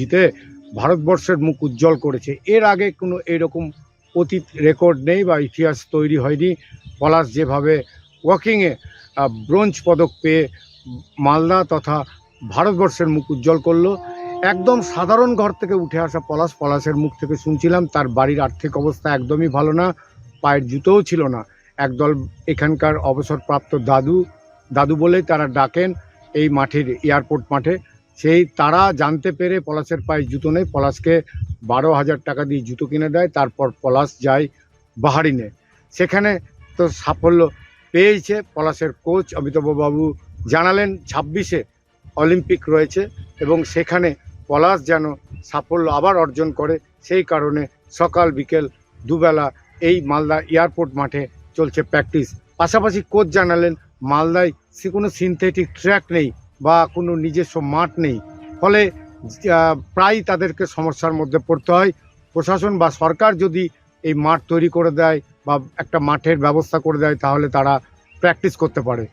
জিতে ভারতবর্ষের মুখ উজ্জ্বল করেছে। এর আগে কোনো এরকম অতীত রেকর্ড নেই বা ইতিহাস তৈরি হয়নি। পলাশ যেভাবে ওয়াকিংয়ে ব্রোঞ্জ পদক পেয়ে মালদা তথা ভারতবর্ষের মুখ উজ্জ্বল করল। একদম সাধারণ ঘর থেকে উঠে আসা পলাশ, পলাশের মুখ থেকে শুনছিলাম, তার বাড়ির আর্থিক অবস্থা একদমই ভালো না, পায়ের জুতোও ছিল না। একদল এখানকার অবসরপ্রাপ্ত দাদু দাদু বলেই তারা ডাকেন এই মাঠের, এয়ারপোর্ট মাঠে। সেই তারা জানতে পেরে পলাশের পায়ে জুতো নেই পলাশকে বারো হাজার টাকা দিয়ে জুতো কিনে দেয়, তারপর পলাশ যায় বাহারিনে। সেখানে তো সাফল্য পেয়েছে পলাশের কোচ অমিতাভবাবু। জানালেন, ছাব্বিশে অলিম্পিক রয়েছে এবং সেখানে পলাশ যেন সাফল্য আবার অর্জন করে, সেই কারণে সকাল বিকেল দুবেলা এই মালদা এয়ারপোর্ট মাঠে চলছে প্র্যাকটিস। পাশাপাশি কোচ জানালেন, মালদায় সে কোনো সিনথেটিক ট্র্যাক নেই বা কোনো নিজস্ব মাঠ নেই। ফলে প্রায় তাদেরকে সমস্যার মধ্যে পড়তে হয়। প্রশাসন বা সরকার যদি এই মাঠ তৈরি করে দেয় বা একটা মাঠের ব্যবস্থা করে দেয়, তাহলে তারা প্র্যাকটিস করতে পারে।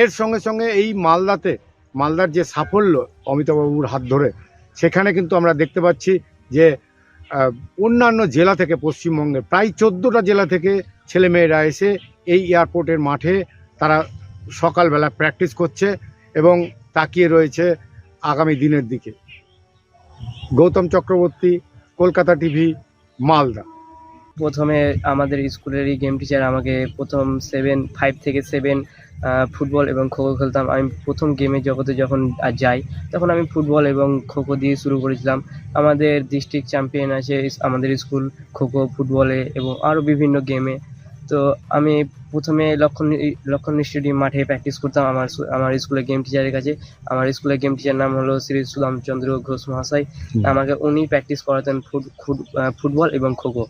এর সঙ্গে সঙ্গে এই মালদাতে, মালদার যে সাফল্য অমিতাভবাবুর হাত ধরে, সেখানে কিন্তু আমরা দেখতে পাচ্ছি যে অন্যান্য জেলা থেকে পশ্চিমবঙ্গে প্রায় চোদ্দোটা জেলা থেকে ছেলেমেয়েরা এসে এই এয়ারপোর্টের মাঠে তারা সকালবেলা প্র্যাকটিস করছে এবং তাকিয়ে রয়েছে আগামী দিনের দিকে। গৌতম চক্রবর্তী, কলকাতা টিভি, মালদা। প্রথমে আমাদের স্কুলেরই গেম টিচার আমাকে প্রথম সেভেন ফাইভ থেকে সেভেন ফুটবল এবং খোখো খেলতাম। আমি প্রথম গেমের জগতে যখন যাই, তখন আমি ফুটবল এবং খোখো দিয়ে শুরু করেছিলাম। আমাদের ডিস্ট্রিক্ট চ্যাম্পিয়ন আছে আমাদের স্কুল খোখো ফুটবলে এবং আরও বিভিন্ন গেমে তো আমি প্রথমে লক্ষণ লক্ষণ স্টেডিয়াম মাঠে প্র্যাকটিস করতাম আমার আমার স্কুলের গেম টিচারের কাছে। আমার স্কুলের গেম টিচার নাম হলো শ্রী সুদামচন্দ্র ঘোষ মহাশয়। আমাকে উনি প্র্যাকটিস করাতেন ফুট- ফুট- ফুটবল এবং খোখো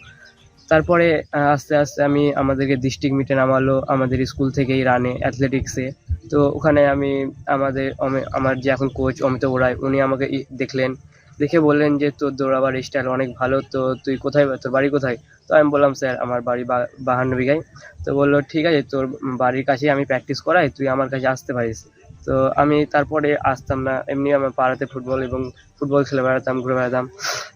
তারপরে আস্তে আস্তে আমি আমাদেরকে ডিস্ট্রিক্ট মিটে নামালো আমাদের স্কুল থেকেই রানে অ্যাথলেটিক্সে তো ওখানে আমি আমাদের আমার যে এখন কোচ অমিতাভ রায় উনি আমাকে দেখলেন। দেখে বললেন যে, তোর দৌড়াবার স্টাইল অনেক ভালো, তো তুই কোথায়, তোর বাড়ি কোথায়? তো আমি বললাম, স্যার, আমার বাড়ি বাহান্ন বিঘায় তো বলল, ঠিক আছে, তোর বাড়ির কাছেই আমি প্র্যাকটিস করাই, তুই আমার কাছে আসতে পারিস। তো আমি তারপরে আসতাম না এমনি আমার পাড়াতে ফুটবল এবং ফুটবল খেলে বেড়াতাম ঘুরে বেড়াতাম।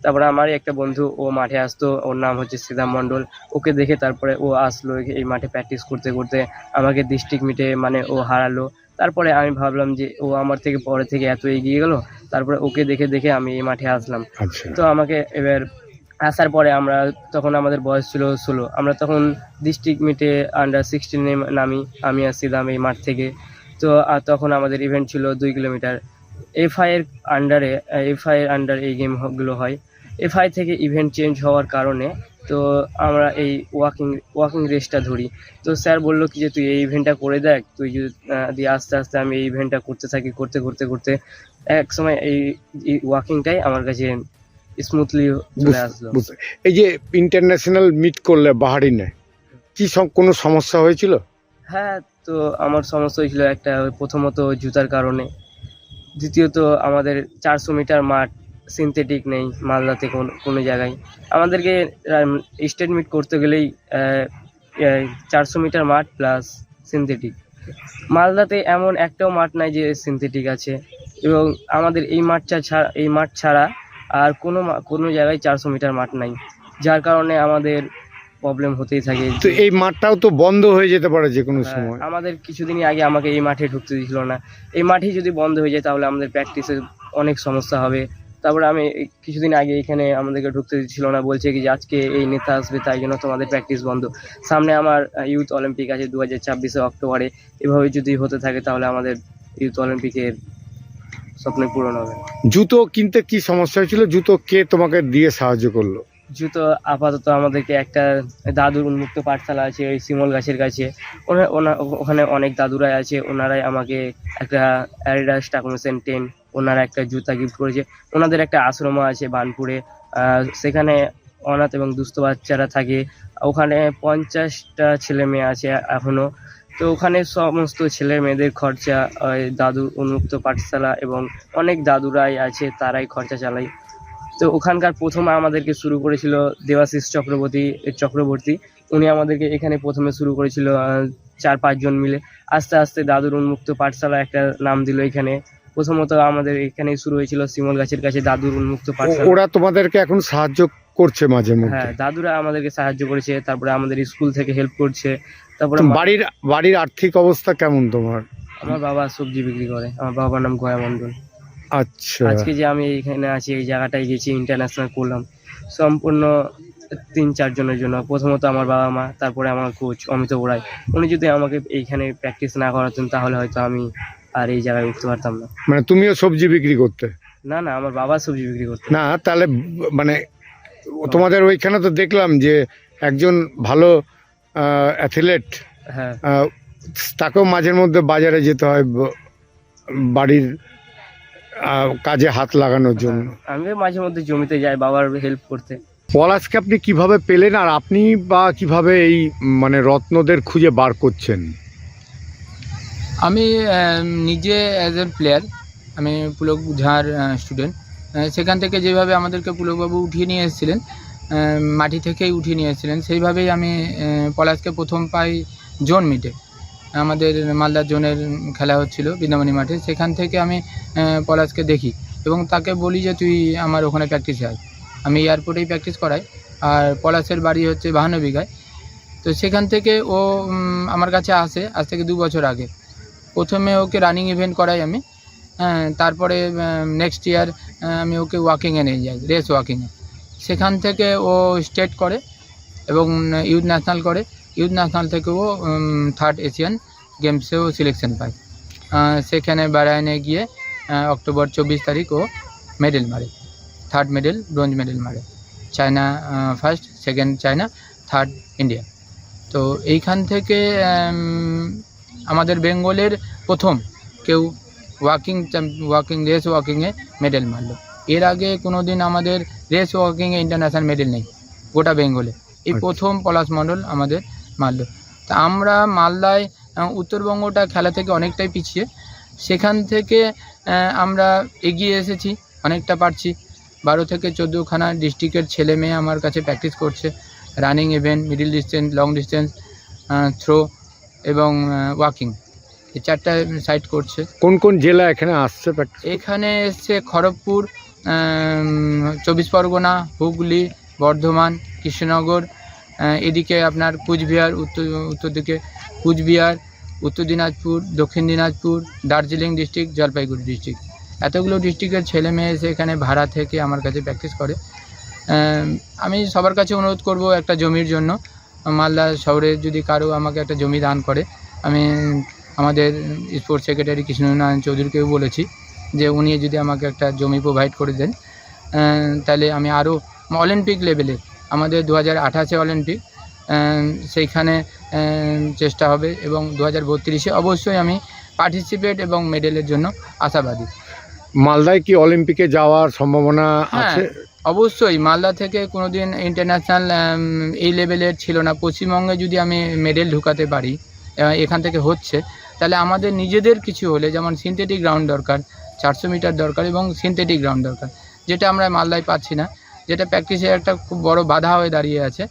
তারপরে আমারই একটা বন্ধু ও মাঠে আসতো ওর নাম হচ্ছে শ্রীদাম মণ্ডল। ওকে দেখে তারপরে ও আসলো এই মাঠে প্র্যাকটিস করতে করতে আমাকে ডিস্ট্রিক্ট মিটে মানে ও হারালো। তারপরে আমি ভাবলাম যে ও আমার থেকে পরে থেকে এত এগিয়ে গেল তারপরে ওকে দেখে দেখে আমি এই মাঠে আসলাম। আচ্ছা। তো আমাকে এবার আসার পরে আমরা তখন আমাদের বয়স ছিল ষোলো আমরা তখন ডিস্ট্রিক্ট মিটে আন্ডার সিক্সটিনে নামি আমি আসছিলাম এই মাঠ থেকে। তো আর তখন আমাদের ইভেন্ট ছিল দুই কিলোমিটার। এফআই এর আন্ডারে এফআই এর আন্ডার এই গেমগুলো হয়। এফআই থেকে ইভেন্ট চেঞ্জ হওয়ার কারণে তো আমরা এই ওয়াকিং ওয়াকিং রেসটা ধরি। তো স্যার বলল কি যে তুই এই ইভেন্টটা করে দেখ তুই যদি দিয়ে আস্তে আস্তে আমি এই ইভেন্টটা করতে থাকি করতে করতে করতে এক সময় এই ওয়াকিংটাই আমার কাছে স্মুথলি চলে আসলো। এই যে ইন্টারন্যাশনাল মিট করলে বাহারিনে কি সব- কোনো সমস্যা হয়েছিল? হ্যাঁ তো আমার সমস্যা হয়েছিল একটা প্রথমত জুতার কারণে। দ্বিতীয়ত আমাদের চারশো মিটার মাঠ সিনথেটিক নেই মালদাতে কোন, কোনো জায়গায়। আমাদেরকে স্টেট মিট করতে গেলেই চারশো মিটার মাঠ প্লাস সিনথেটিক মালদাতে এমন একটাও মাঠ নাই যে সিনথেটিক আছে। এবং আমাদের এই মাঠটা ছাড়া এই মাঠ ছাড়া আর কোনো কোনো জায়গায় চারশো মিটার মাঠ নাই। যার কারণে আমাদের প্রবলেম হতেই থাকে। তো এই মাঠটাও তো বন্ধ হয়ে যেতে পারে যে কোনো হ্যাঁ, সময়। আমাদের কিছুদিনই আগে আমাকে এই মাঠে ঢুকতে দিছিল না। এই মাঠেই যদি বন্ধ হয়ে যায় তাহলে আমাদের প্র্যাকটিসে অনেক সমস্যা হবে। তারপরে আমি কিছুদিন আগে এখানে আমাদেরকে ঢুকতে দিচ্ছিল না বলছে কি যে আজকে এই নেতা আসবে তাই জন্য তোমাদের প্র্যাকটিস বন্ধ। সামনে আমার ইউথ অলিম্পিক আছে দু হাজার ছাব্বিশে অক্টোবরে। এভাবে যদি হতে থাকে তাহলে আমাদের ইউথ অলিম্পিকের স্বপ্ন পূরণ হবে। জুতো কিনতে কি সমস্যা হয়েছিল? জুতো কে তোমাকে দিয়ে সাহায্য করল? জুতো আপাতত আমাদেরকে একটা দাদুর উন্মুক্ত পাঠশালা আছে, ওই শিমল গাছের কাছে। ওখানে অনেক দাদুরাই আছে, ওনারাই আমাকে একটা অ্যাডিডাস টাকমোসেন টেন, ওনারা একটা জুতা গিফট করেছে। ওনাদের একটা আশ্রম আছে বানপুরে। সেখানে অনাথ এবং দুস্থ বাচ্চারা থাকে। ওখানে পঞ্চাশটা ছেলে মেয়ে আছে এখনও তো ওখানে সমস্ত ছেলে মেয়েদের খরচা দাদুর উন্মুক্ত পাঠশালা এবং অনেক দাদুরাই আছে, তারাই খরচা চালায়। তো ওখানকার প্রথমে আমাদেরকে শুরু করেছিল দেবাশিস চক্রবর্তী চক্রবর্তী। উনি আমাদেরকে এখানে প্রথমে শুরু করেছিল চার পাঁচজন মিলে। আস্তে আস্তে দাদুর উন্মুক্ত পাঠশালা একটা নাম দিল এখানে। প্রথমত আমাদের এখানে শুরু হয়েছিল শিমল গাছের কাছে দাদুর উন্মুক্ত পাঠশালা। ওরা তোমাদেরকে এখন সাহায্য করছে মাঝে মধ্যে? হ্যাঁ দাদুরা আমাদেরকে সাহায্য করেছে তারপরে আমাদের স্কুল থেকে হেল্প করছে তারপরে বাড়ির বাড়ির আর্থিক অবস্থা কেমন তোমার? আমার বাবা সবজি বিক্রি করে আমার বাবার নাম গয়া মন্ডল আচ্ছা। আজকে যে আমি এখানে আছি এই জায়গাটায় গেছি ইন্টারন্যাশনাল করলাম। সম্পূর্ণ তিন চারজনের জন্য। প্রথমত আমার বাবা মা তারপরে আমার কোচ অমিত ওরাই। উনি যদি আমাকে এইখানে প্র্যাকটিস না করাতেন তাহলে হয়তো আমি আর এই জায়গায় উঠতে পারতাম না। মানে তুমিও সবজি বিক্রি করতে? না না আমার বাবা সবজি বিক্রি করতে। না তাহলে মানে তোমাদের ওইখানে তো দেখলাম যে একজন ভালো অ্যাথলেট হ্যাঁ। তাকেও মাঝের মধ্যে বাজারে যেতে হয় বাড়ির কাজে হাত লাগানোর জন্য। আমি মাঝে মধ্যে জমিতে যাই বাবার হেল্প করতে। পলাশকে আপনি কীভাবে পেলেন আর আপনি বা কীভাবে এই মানে রত্নদের খুঁজে বার করছেন? আমি নিজে অ্যাজ এ প্লেয়ার আমি পুলক ঝাড় স্টুডেন্ট সেখান থেকে যেভাবে আমাদেরকে পুলকবাবু উঠিয়ে নিয়ে এসেছিলেন মাটি থেকেই উঠিয়ে নিয়ে এসেছিলেন সেইভাবেই আমি পলাশকে প্রথম পাই জোন মিটে আমাদের মালদা জোনের খেলা হচ্ছিল বৃন্দাবনী মাঠে। সেখান থেকে আমি পলাশকে দেখি এবং তাকে বলি যে, তুই আমার ওখানে প্র্যাকটিস আয় আমি এয়ারপোর্টেই প্র্যাকটিস করাই। আর পলাশের বাড়ি হচ্ছে বাহান্ন বিঘায় তো সেখান থেকে ও আমার কাছে আসে। আজ থেকে দু বছর আগে। প্রথমে ওকে রানিং ইভেন্ট করাই আমি। তারপরে নেক্সট ইয়ার আমি ওকে ওয়াকিংয়ে নিয়ে যাই রেস ওয়াকিংয়ে সেখান থেকে ও স্টেট করে এবং ইউথ ন্যাশনাল করে। ইউথ ন্যাশনাল থেকে ও থার্ড এশিয়ান গেমসেও সিলেকশন পায়। সেখানে বারায়নে গিয়ে অক্টোবর চব্বিশ তারিখ ও মেডেল মারে। থার্ড মেডেল ব্রোঞ্জ মেডেল মারে। China first second China third India তো এইখান থেকে আমাদের বেঙ্গলের প্রথম কেউ ওয়াকিং ওয়াকিং রেস ওয়াকিংয়ে মেডেল মারলো। এর আগে কোনো দিন আমাদের রেস ওয়াকিংয়ে ইন্টারন্যাশনাল মেডেল নেই গোটা বেঙ্গলে। এই আচ্ছা। প্রথম পলাশ মণ্ডল আমাদের মারলো। তা আমরা মালদায় উত্তরবঙ্গটা খেলা থেকে অনেকটাই পিছিয়ে। সেখান থেকে আমরা এগিয়ে এসেছি অনেকটা পারছি। বারো থেকে চোদ্দোখানা ডিস্ট্রিক্টের ছেলে মেয়ে আমার কাছে প্র্যাকটিস করছে। Running event middle distance long distance throw এবং ওয়াকিং এই চারটা সাইড করছে। কোন কোন জেলা এখানে আসছে এখানে এসছে খড়গপুর চব্বিশ পরগনা হুগলি বর্ধমান কৃষ্ণনগর এদিকে আপনার কুচবিহার উত্তর উত্তর দিকে কুচবিহার উত্তর দিনাজপুর দক্ষিণ দিনাজপুর দার্জিলিং ডিস্ট্রিক্ট জলপাইগুড়ি ডিস্ট্রিক্ট এতগুলো ডিস্ট্রিক্টের ছেলে মেয়ে এসে এখানে ভাড়া থেকে আমার কাছে প্র্যাকটিস করে। আম, সবার কাছে অনুরোধ করব একটা জমির জন্য। মালদা শহরে যদি কারও আমাকে একটা জমি দান করে আমি আমাদের স্পোর্টস সেক্রেটারি কৃষ্ণনারায়ণ চৌধুরীকেও বলেছি যে উনি যদি আমাকে একটা জমি প্রোভাইড করে দেন তাহলে আমি আরও অলিম্পিক লেভেলে আমাদের দু হাজার আঠাশে অলিম্পিক সেইখানে চেষ্টা হবে এবং দু হাজার বত্রিশে অবশ্যই আমি পার্টিসিপেট এবং মেডেলের জন্য আশাবাদী। মালদায় কি অলিম্পিকে যাওয়ার সম্ভাবনা হ্যাঁ। আছে? অবশ্যই। মালদা থেকে কোনোদিন ইন্টারন্যাশনাল এই লেভেলের ছিল না। পশ্চিমবঙ্গে যদি আমি মেডেল ঢুকাতে পারি এখান থেকে হচ্ছে তাহলে আমাদের নিজেদের কিছু হলে যেমন সিনথেটিক গ্রাউন্ড দরকার চারশো মিটার দরকার এবং সিনথেটিক গ্রাউন্ড দরকার যেটা আমরা মালদায় পাচ্ছি না। যেটা প্র্যাকটিসে একটা খুব বড় বাধা হয়ে দাঁড়িয়ে আছে।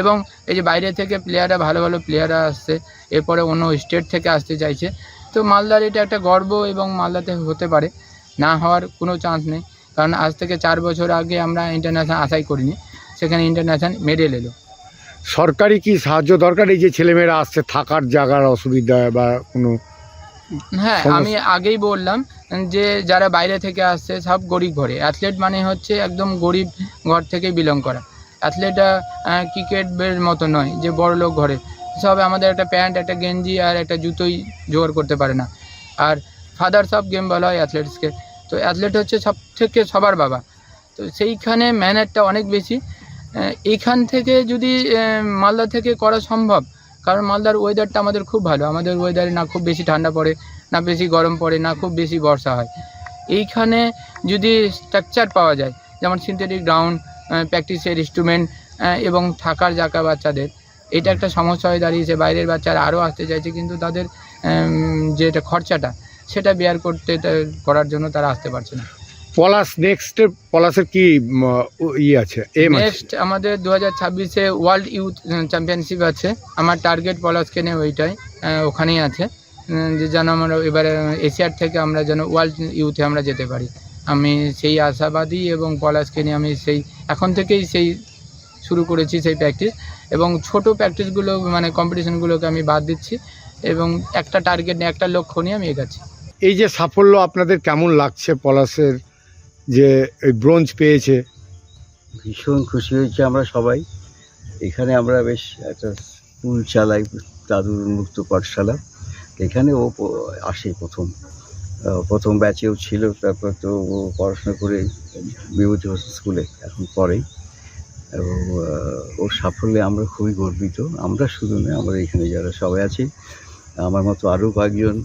এবং এই যে বাইরে থেকে প্লেয়াররা ভালো ভালো প্লেয়াররা আসছে, এরপরে অন্য স্টেট থেকে আসতে চাইছে। তো মালদার এটা একটা গর্ব এবং মালদাতে হতে পারে। না হওয়ার কোনো চান্স নেই। কারণ আজ থেকে চার বছর আগে আমরা ইন্টারন্যাশনাল আশাই করিনি। সেখানে ইন্টারন্যাশনাল মেডেল এলো। সরকারি কি সাহায্য দরকার? এই যে ছেলেমেয়েরা আসছে, থাকার জায়গার অসুবিধা বা কোনো হ্যাঁ আমি আগেই বললাম যে যারা বাইরে থেকে আসছে সব গরিব ঘরে। অ্যাথলেট মানে হচ্ছে একদম গরিব ঘর থেকে বিলং করা। অ্যাথলেটরা ক্রিকেটের মতো নয় যে বড় লোক ঘরে। সব আমাদের একটা প্যান্ট একটা গেঞ্জি আর একটা জুতোই জোগাড় করতে পারে না। আর ফাদার সব গেম বলা হয় অ্যাথলেটসকে তো অ্যাথলেট হচ্ছে সব থেকে সবার বাবা। তো সেইখানে ম্যানারটা অনেক বেশি। এইখান থেকে যদি মালদা থেকে করা সম্ভব কারণ মালদার ওয়েদারটা আমাদের খুব ভালো। আমাদের ওয়েদারে না খুব বেশি ঠান্ডা পড়ে, না বেশি গরম পড়ে, না খুব বেশি বর্ষা হয়। এইখানে যদি স্ট্রাকচার পাওয়া যায়, যেমন সিনথেটিক গ্রাউন্ড প্র্যাকটিসের ইনস্ট্রুমেন্ট এবং থাকার জায়গা বাচ্চাদের, এটা একটা সমস্যা হয়ে দাঁড়িয়েছে। বাইরের বাচ্চারা আরও আসতে চাইছে, কিন্তু তাদের যেটা খরচাটা, সেটা বেয়ার করতে করার জন্য তারা আসতে পারছে না। পলাশ নেক্সট পলাশের কি ইয়ে আছে এম নেক্সট আমাদের দু হাজার ছাব্বিশে ওয়ার্ল্ড ইউথ চ্যাম্পিয়নশিপ আছে। আমার টার্গেট পলাশকে নিয়ে ওইটাই ওখানেই আছে। যে যেন আমরা এবারে এশিয়ার থেকে আমরা যেন ওয়ার্ল্ড ইউথে আমরা যেতে পারি। আমি সেই আশাবাদী এবং পলাশকে নিয়ে আমি সেই এখন থেকেই সেই শুরু করেছি সেই প্র্যাকটিস এবং ছোট প্র্যাকটিসগুলো মানে কম্পিটিশনগুলোকে আমি বাদ দিচ্ছি। এবং একটা টার্গেট নিয়ে একটা লক্ষ্য নিয়ে আমি এগাচ্ছি। এই যে সাফল্য আপনাদের কেমন লাগছে পলাশের যে এই ব্রোঞ্জ পেয়েছে। ভীষণ খুশি হয়েছি আমরা সবাই। এখানে আমরা বেশ একটা স্কুল চালাই দাদুর উন্মুক্ত পাঠশালা। এখানে ও আসে প্রথম। প্রথম ব্যাচেও ছিল, তারপর তো ও পড়াশোনা করে বিভূতি স্কুলে এখন পড়ে। এবং ওর সাফল্যে আমরা খুবই গর্বিত। আমরা শুধু নয় আমরা এখানে যারা সবাই আছি, আমার মতো আরও কয়েকজন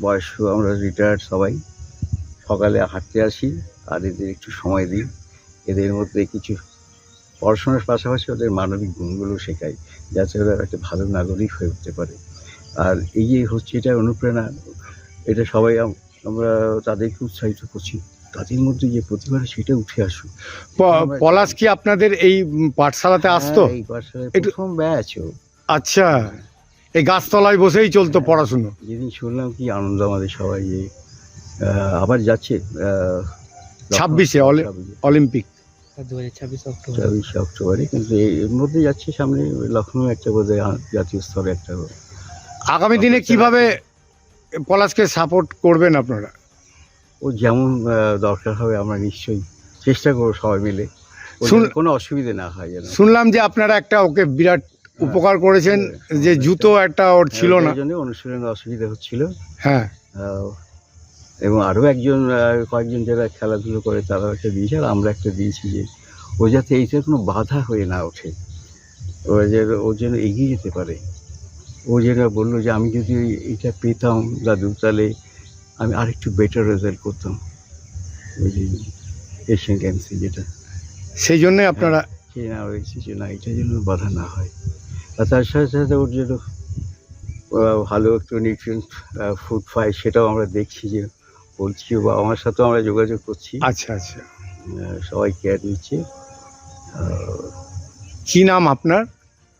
বয়স্ক, আমরা রিটায়ার্ড সবাই। সকালে হাঁটতে আসি। আর এদের একটু সময় দিই এদের মধ্যে কিছু পড়াশোনার পাশাপাশি ওদের মানবিক গুণগুলো শেখাই যাতে ওরা একটা ভালো নাগরিক হয়ে উঠতে পারে। আর এই যে হচ্ছে এটা অনুপ্রেরণা এটা সবাই আমরা তাদেরকে উৎসাহিত করছি। তাদের মধ্যে যে প্রতিভা সেটা উঠে আসুক। পলাশ কি আপনাদের এই পাঠশালাতে আসতো? হ্যাঁ, এই পাঠশালায় প্রথম ব্যাচ ও। আচ্ছা এই গাছতলায় বসেই চলতো পড়াশুনো। যেদিন শুনলাম কি আনন্দ আমাদের সবাই যে আবার যাচ্ছে ছাব্বিশে অলি- ছাব্বিশে। অলিম্পিক। ছাব্বিশ অক্টোবর। কিন্তু এর- মধ্যে যাচ্ছে সামনে লখনৌ একটা বোধ হয় জাতীয় স্তরে একটা আগামী দিনে কীভাবে পলাশকে সাপোর্ট করবেন আপনারা? ও যেমন দরকার হবে আমরা নিশ্চয়ই চেষ্টা করব সবাই মিলে। শুন- কোনো অসুবিধা না হয় যেন। শুনলাম যে আপনারা একটা ওকে বিরাট উপকার করেছেন যে জুতো একটা ওর ছিল না। জন্য অনুশীলনে অসুবিধা হচ্ছিল। হ্যাঁ। এবং আরও একজন কয়েকজন যারা খেলাধুলো করে তারাও একটা দিয়েছে আর আমরা একটা দিয়েছি যে ও যাতে এইটা কোনো বাধা হয়ে না ওঠে। ও যেন ও যেন এগিয়ে যেতে পারে। ও যেন বলল যে আমি যদি এটা পেতাম দাদু তাহলে আমি আরেকটু বেটার রেজাল্ট করতাম। ওই যে এশিয়ান গেমসে যেটা। সেই জন্যই আপনারা সে না হয়েছে যে না এটা যেন বাধা না হয়। আর তার সাথে সাথে ওর আহ, ভালো একটু নিউট্রিয়েন্ট ফুড পাই সেটাও আমরা দেখছি যে বলছি বা আমার সাথেও আমরা যোগাযোগ করছি। আচ্ছা আচ্ছা। সবাই কেয়ার নিচ্ছি। কি নাম আপনার?